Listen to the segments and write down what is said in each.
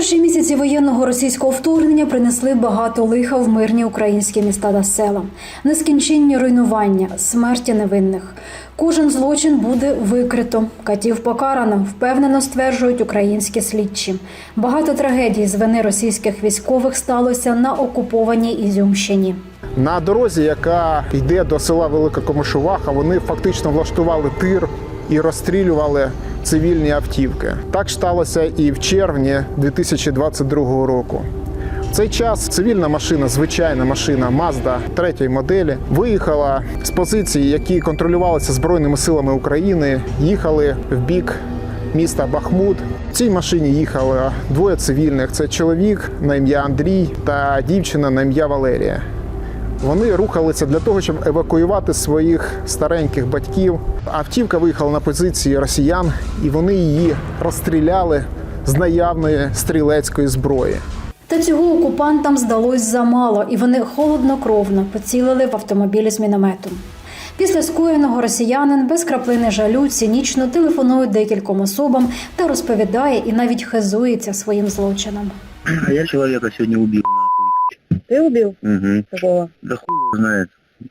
Перші місяці воєнного російського вторгнення принесли багато лиха в мирні українські міста та села, нескінченні руйнування, смерті невинних. Кожен злочин буде викрито, катів покарано, впевнено стверджують українські слідчі. Багато трагедій з вини російських військових сталося на окупованій Ізюмщині. На дорозі, яка йде до села Велика Комишуваха, вони фактично влаштували тир і розстрілювали цивільні автівки. Так сталося і в червні 2022 року. В цей час цивільна машина, звичайна машина Mazda третьої моделі, виїхала з позицій, які контролювалися Збройними силами України, їхали в бік міста Бахмут. В цій машині їхало двоє цивільних: це чоловік на ім'я Андрій та дівчина на ім'я Валерія. Вони рухалися для того, щоб евакуювати своїх стареньких батьків. Автівка виїхала на позиції росіян, і вони її розстріляли з наявної стрілецької зброї. Та цього окупантам здалось замало, і вони холоднокровно поцілили в автомобілі з мінометом. Після скоєного росіянин без краплини жалю цинічно телефонує декільком особам та розповідає і навіть хизується своїм злочином. А я человека сегодня убил, нахуй. Ты убил? Угу. Какого? Да хуй знает.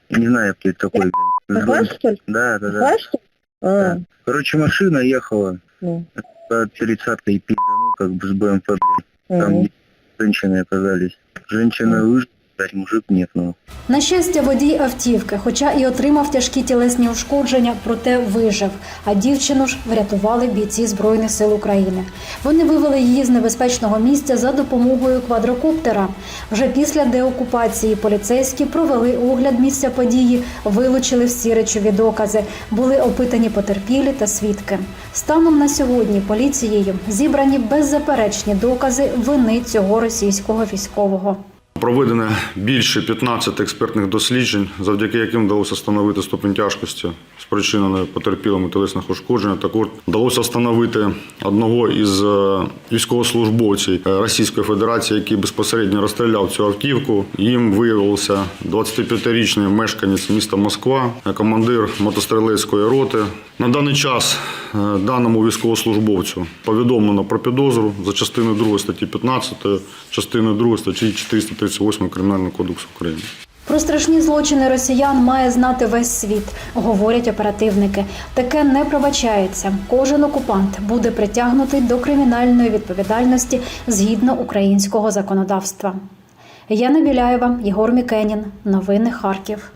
Не знаю, кто это такой, блядь. Захар, что ли? Да, да, да. Захар, что ли? А, Да. Короче, машина ехала ну. под тридцаткой и пиздану, как бы с БМП, блядь. Там мгм. женщины оказались. Женщина выжила, блядь, мужик нет, ну. На щастя, водій автівки, хоча і отримав тяжкі тілесні ушкодження, проте вижив. А дівчину ж врятували бійці Збройних сил України. Вони вивели її з небезпечного місця за допомогою квадрокоптера. Вже після деокупації поліцейські провели огляд місця події, вилучили всі речові докази. Були опитані потерпілі та свідки. Станом на сьогодні поліцією зібрані беззаперечні докази вини цього російського військового. Проведено більше 15 експертних досліджень, завдяки яким вдалося встановити ступінь тяжкості спричиненої потерпілими тілесних ушкоджень. Також вдалося встановити одного із е, військовослужбовців Російської Федерації, який безпосередньо розстріляв цю автівку. Їм виявився 25-річний мешканець міста Москва, командир мотострілецької роти. На даний час даному військовослужбовцю повідомлено про підозру за частиною 2 статті 15, частиною 2 статті 438 Кримінального кодексу України. Про страшні злочини росіян має знати весь світ, говорять оперативники. Таке не пробачається. Кожен окупант буде притягнутий до кримінальної відповідальності згідно українського законодавства. Яна Біляєва, Єгор Мікенін. Новини Харків.